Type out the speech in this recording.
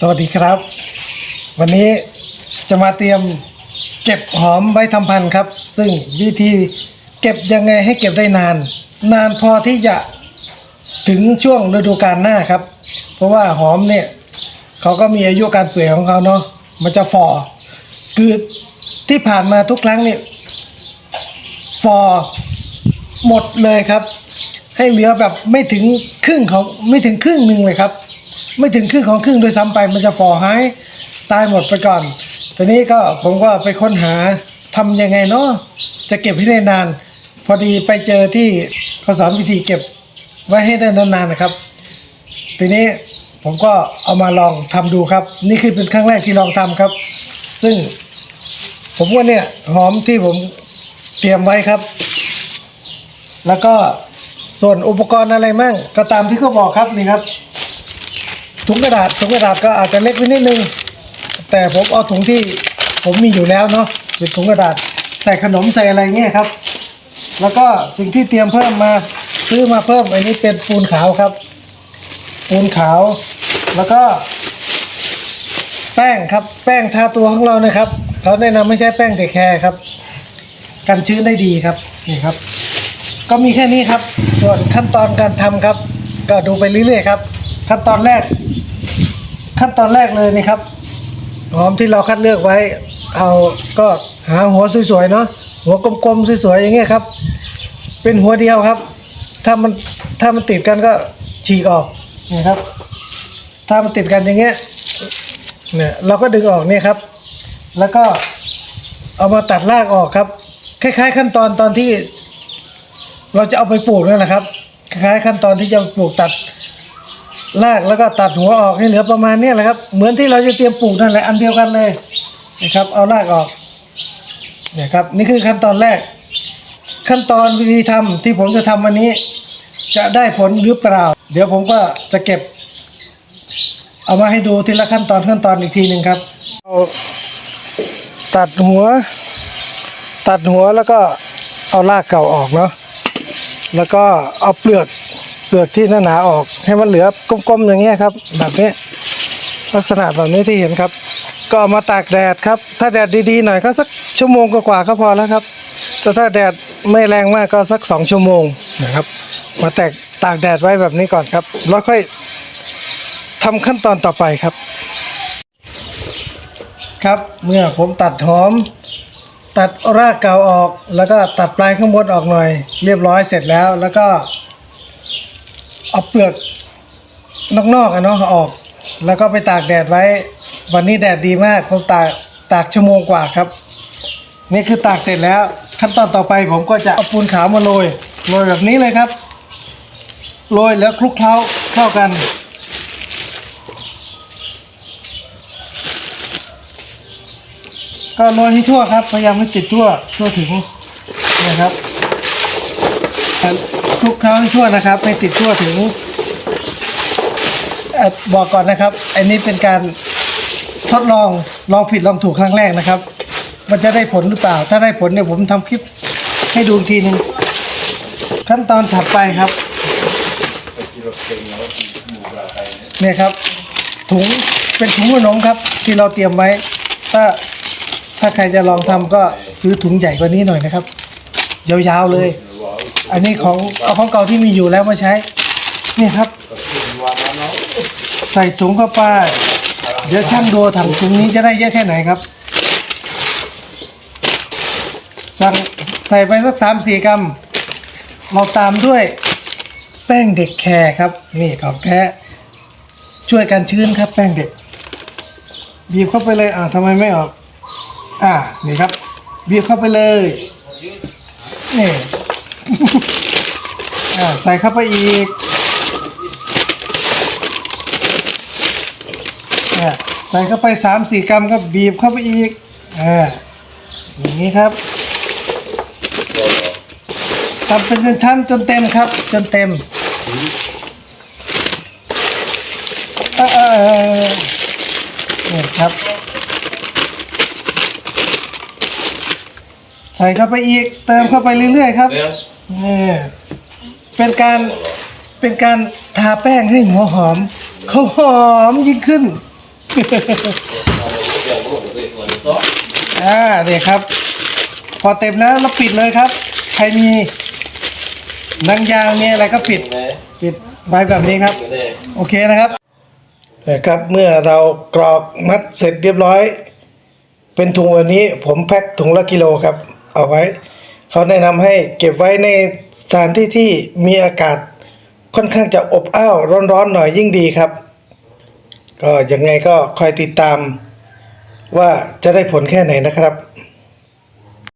สวัสดีครับ วันนี้จะมาเตรียมเก็บหอมไว้ทำพันธุ์ครับ ซึ่งวิธีเก็บยังไงให้เก็บได้นาน นานพอที่จะถึงช่วงฤดูกาลหน้าครับ เพราะว่าหอมเนี่ยเขาก็มีอายุการเปื่อยของเขาเนาะมันจะฝ่อคือที่ผ่านมาทุกครั้งเนี่ยฝ่อหมดเลยครับ ให้เหลือแบบไม่ถึงครึ่งของไม่ถึงครึ่งหนึ่งเลยครับ ไม่ถึงครึ่งของครึ่งโดยซ้ำไปมันจะฝ่อหายตายหมดไปก่อนทีนี้ก็ผมก็ไปค้นหาทำยังไงเนาะจะเก็บให้ได้นาน พอดีไปเจอที่เขาสอนวิธีเก็บไว้ให้ได้นานๆนะครับ ทีนี้ผมก็เอามาลองทำดูครับ นี่คือเป็นครั้งแรกที่ลองทำครับ ซึ่งผมว่าเนี่ยหอมที่ผมเตรียมไว้ครับ แล้วก็ส่วนอุปกรณ์อะไรมั่งก็ตามที่เขาบอกครับนี่ครับ ถุงกระดาษถุงกระดาษก็อาจจะเล็กไปนิดนึง แต่ผมเอาถุงที่ผมมีอยู่แล้วเนาะเป็นถุงกระดาษใส่ขนมใส่อะไรเงี้ยครับ แล้วก็สิ่งที่เตรียมเพิ่มมาซื้อมาเพิ่มอันนี้เป็นปูนขาวครับ ปูนขาว แล้วก็ แป้งครับ แป้งทาตัวของเรานะครับเขาแนะนำไม่ใช้แป้งเด็กแคร์ครับ กันชื้นได้ดีครับนี่ครับ ก็มีแค่นี้ครับ ส่วนขั้นตอนการทำครับ ก็ดูไปเรื่อยๆครับ ขั้นตอนแรก ขั้นตอนแรกเลยนี่ครับหอมที่เราคัดเลือกไว้ เอาก็หาหัวสวยๆเนาะหัวกลมๆสวยๆอย่างเงี้ยครับ เป็นหัวเดียวครับ ถ้ามันถ้ามันติดกันก็ฉีกออกนี่ครับ ถ้ามันติดกันอย่างเงี้ยเนี่ยเราก็ดึงออกเนี่ยครับ แล้วก็เอามาตัดรากออกครับ คล้าย ๆ ขั้นตอนตอนที่ เราจะเอาไปปลูกนั่นแหละครับ คล้ายๆขั้นตอนที่จะปลูกตัด รากแล้วก็ตัดหัวออกให้เหลือประมาณเนี้ยแหละครับ เหมือนที่เราจะเตรียมปลูกนั่นแหละอันเดียวกันเลยนะครับ เอารากออกเนี่ยครับนี่คือขั้นตอนแรก ขั้นตอนวิธีทำที่ผมจะทำวันนี้ จะได้ผลหรือเปล่า เดี๋ยวผมก็จะเก็บ เอามาให้ดูทีละขั้นตอนขั้นตอนอีกทีหนึ่งครับเอาตัดหัว ตัดหัวแล้วก็เอารากเก่าออกเนาะแล้วก็เอาเปลือก ลือกที่หนาๆออก ให้มันเหลือกลมๆอย่างเงี้ยครับ แบบนี้ ลักษณะแบบนี้ที่เห็นครับ ก็เอามาตากแดดครับ ถ้าแดดดีๆหน่อยก็สักชั่วโมงกว่าๆก็พอแล้วครับ แต่ถ้าแดดไม่แรงมากก็สักสองชั่วโมงนะครับ มาแตกตากแดดไว้แบบนี้ก่อนครับ แล้วค่อยทำขั้นตอนต่อไปครับ ครับเมื่อผมตัดหอม ตัดรากเก่าออก แล้วก็ตัดปลายข้างบนออกหน่อย เรียบร้อยเสร็จแล้วแล้วก็ เอาเปลือกนอกๆอะเนาะออก แล้วก็ไปตากแดดไว้ วันนี้แดดดีมากผมตากตากชั่วโมงกว่าครับ นี่คือตากเสร็จแล้ว ขั้นตอนต่อไปผมก็จะเอาปูนขาวมาโรยโรยแบบนี้เลยครับโรยแล้วคลุกเคล้าเข้ากันก็โรยให้ทั่วครับ พยายามให้ติดทั่วทั่วถึงนะครับ คลุกเคล้าให้ทั่วนะครับให้ติดทั่วถึงอบอกก่อนนะครับ อันนี้เป็นการทดลองลองผิดลองถูกครั้งแรกนะครับ มันจะได้ผลหรือเปล่า ถ้าได้ผลเนี่ยผมทำคลิปให้ดูอีกทีหนึงขั้นตอนถัดไปครับเนี่ยครับ ถุงเป็นถุงขนมครับ ที่เราเตรียมไว้ ถ้าถ้าใครจะลองทำก็ซื้อถุงใหญ่กว่านี้หน่อยนะครับ ยาวๆเลย อันนี้ของเอาของเก่าที่มีอยู่แล้วมาใช้ นี่ครับ ใส่ถุงเข้าไป เดี๋ยวช่างดูถังถุงนี้จะได้เยอะแค่ไหนครับ สั่งใส่ไปสักสามสี่กรัม เราตามด้วยแป้งเด็กแคร์ครับ นี่ของแท้ช่วยกันชื้นครับ แป้งเด็ก บีบเข้าไปเลยอ่าทำไมไม่ออก อ่านี่ครับ บีบเข้าไปเลยนี่ ใส่เข้าไปอีกใส่เข้าไปสามสี่กรัมครับบีบเข้าไปอีกออย่างนี้ครับทำเป็นชั้นๆจนเต็มครับ จนเต็มนี่ครับ ใส่เข้าไปอีก เติมเข้าไปเรื่อยๆครับ นี่เป็นการเป็นการทาแป้งให้หัวหอม เขาหอมยิ่งขึ้น อ่าเนี่ยครับ พอเต็มแล้วเราปิดเลยครับ ใครมีนังยางมีอะไรก็ปิด ปิดไว้แบบนี้ครับ โอเคนะครับนะครับเมื่อเรากรอกมัดเสร็จเรียบร้อย เป็นถุงวันนี้ผมแพ็คถุงละกิโลครับ เอาไว้ เขาแนะนำให้เก็บไว้ในสถานที่ที่มีอากาศค่อนข้างจะอบอ้าวร้อนๆหน่อยยิ่งดีครับ ก็ยังไงก็คอยติดตามว่าจะได้ผลแค่ไหนนะครับ